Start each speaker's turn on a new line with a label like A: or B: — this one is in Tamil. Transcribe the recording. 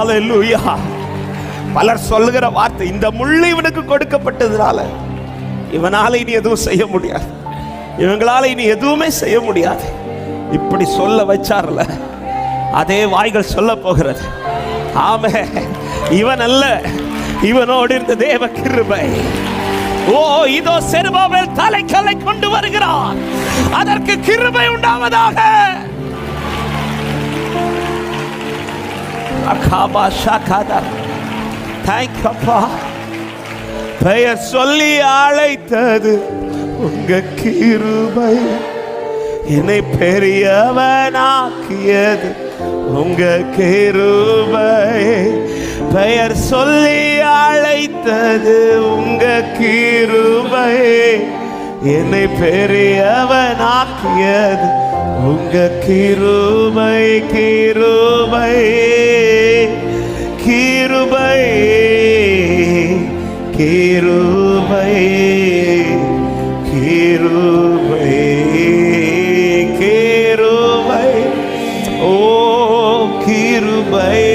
A: அல்லேலூயா பலர் சொல்லுகிற வார்த்தை இந்த முள்ளு இவனுக்கு கொடுக்கப்பட்டதுனால இவனால இனி எதுவும் செய்ய முடியாது. இவங்களால இனி எதுவுமே செய்ய முடியாது. இப்படி சொல்ல வச்சார்ல. அதே வாய்கள் சொல்ல போகிறது. ஆம இவன் அல்ல. இவனோடு இருந்த தேவ கிருபை. ஓ இதோ செருபாபேல் தலைக்கல்லை கொண்டு வருகிறான். அதற்கு கிருபை உண்டாவதாக. அகாபா பெயர் சொல்லி அழைத்தது உங்க கிருபை. என்னை பெரியவனாக்கியது உங்க கிருபை. பெயர் சொல்லி அழைத்தது உங்க கிருபை. என்னை பெரியவனாக்கியது உங்க கிருபை கிருபை. கிருபை கிருபை கிருபை. ஓ கிருபை.